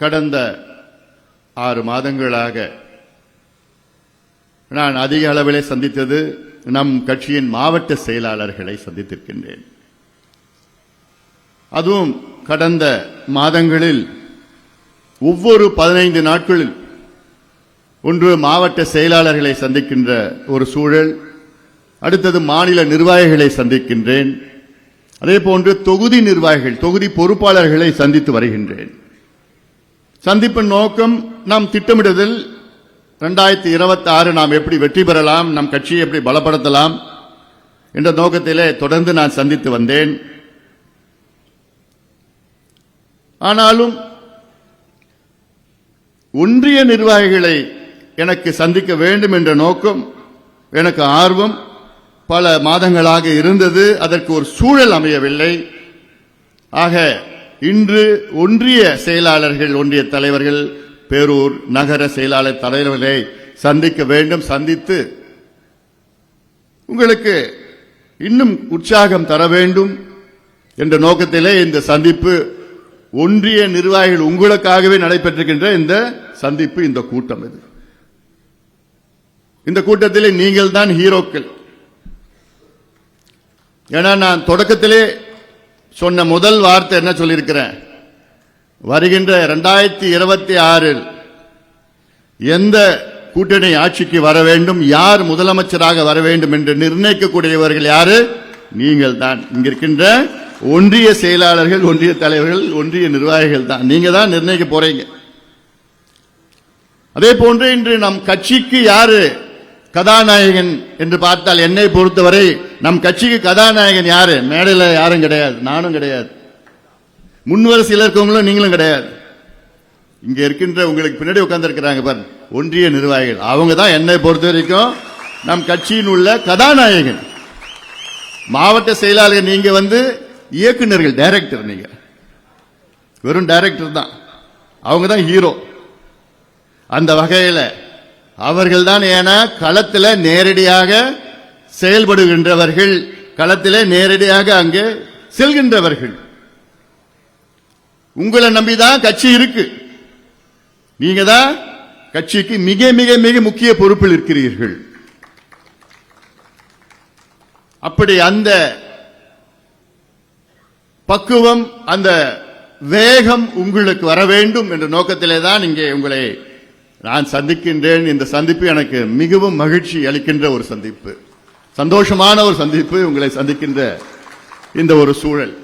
கடந்த ஆறு மாதங்களாக நான் அதிக அளவிலே சந்தித்தது நம் கட்சியின் மாவட்ட செயலாளர்களை சந்தித்திருக்கின்றேன். அதுவும் கடந்த மாதங்களில் ஒவ்வொரு பதினைந்து நாட்களில் ஒன்று மாவட்ட செயலாளர்களை சந்திக்கின்ற ஒரு சூழல் அடுத்தது மாநில நிர்வாகிகளை சந்திக்கின்றேன். அதே போன்று தொகுதி நிர்வாகிகள் தொகுதி பொறுப்பாளர்களை சந்தித்து வருகின்றேன். சந்திப்பின் நோக்கம் நாம் திட்டமிடுதல். ரெண்டாயிரத்தி இருபத்தி ஆறு நாம் எப்படி வெற்றி பெறலாம் நம் கட்சியை எப்படி பலப்படுத்தலாம் என்ற நோக்கத்திலே தொடர்ந்து நான் சந்தித்து வந்தேன். ஆனாலும் ஒன்றிய நிர்வாகிகளை எனக்கு சந்திக்க வேண்டும் என்ற நோக்கம் எனக்கு ஆர்வம் பல மாதங்களாக இருந்தது. அதற்கு ஒரு சூழல் அமையவில்லை. ஆக இன்று ஒன்றிய செயலாளர்கள் ஒன்றிய தலைவர்கள் பேரூர் நகர செயலாளர் தலைவர்களை சந்திக்க வேண்டும் சந்தித்து உங்களுக்கு இன்னும் உற்சாகம் தர வேண்டும் என்ற நோக்கத்திலே இந்த சந்திப்பு ஒன்றிய நிர்வாகிகள் உங்களுக்காகவே நடைபெற்றிருக்கின்ற இந்த சந்திப்பு இந்த கூட்டம் இது. இந்த கூட்டத்திலே நீங்கள் தான் ஹீரோக்கள். ஏன்னா நான் தொடக்கத்திலே சொன்ன முதல் வார்த்தை என்ன சொல்லியிருக்கிறேன்? வருகின்ற ரெண்டாயிரத்தி இருபத்தி ஆறில் எந்த கூட்டணி ஆட்சிக்கு வர வேண்டும் யார் முதலமைச்சராக வர வேண்டும் என்று நிர்ணயிக்கக்கூடியவர்கள் யாரு? நீங்கள் தான். இங்கிருக்கின்ற ஒன்றிய செயலாளர்கள் ஒன்றிய தலைவர்கள் ஒன்றிய நிர்வாகிகள் தான். நீங்க தான் நிர்ணயிக்க போறீங்க. அதே போன்று இன்று நம் கட்சிக்கு யாரு கதாநாயகன் என்று பார்த்தால் என்னை பொறுத்தவரை நம் கட்சிக்கு கதாநாயகன் யாரு? மேடையில் யாரும் கிடையாது. நானும் கிடையாது. முன்வரிசையில் இருக்கவங்களும் நீங்களும் கிடையாது. இங்க இருக்கின்ற உங்களுக்கு பின்னாடி உட்கார்ந்து பாரு ஒன்றிய நிர்வாகிகள். அவங்க தான் என்னை பொறுத்த வரைக்கும் நம் கட்சியின் உள்ள கதாநாயகன். மாவட்ட செயலாளர் நீங்க வந்து இயக்குநர்கள் டைரக்டர் நீங்க. வெறும் டைரக்டர் தான். அவங்க தான் ஹீரோ அந்த வகையில் அவர்கள் தான் ஏன்னா களத்தில் நேரடியாக செயல்படுகின்றவர்கள். களத்தில் நேரடியாக அங்கே செல்கின்றவர்கள். உங்களை நம்பிதான் கட்சி இருக்கு. நீங்க தான் கட்சிக்கு மிக மிக மிக முக்கிய பொறுப்பில் இருக்கிறீர்கள். அப்படி அந்த பக்குவம் அந்த வேகம் உங்களுக்கு வர வேண்டும் என்ற நோக்கத்திலே தான் இங்கே உங்களை நான் சந்திக்கின்றேன் இந்த சந்திப்பு எனக்கு மிகவும் மகிழ்ச்சி அளிக்கின்ற ஒரு சந்திப்பு. சந்தோஷமான ஒரு சந்திப்பு உங்களை சந்திக்கின்ற இந்த ஒரு சூழல்.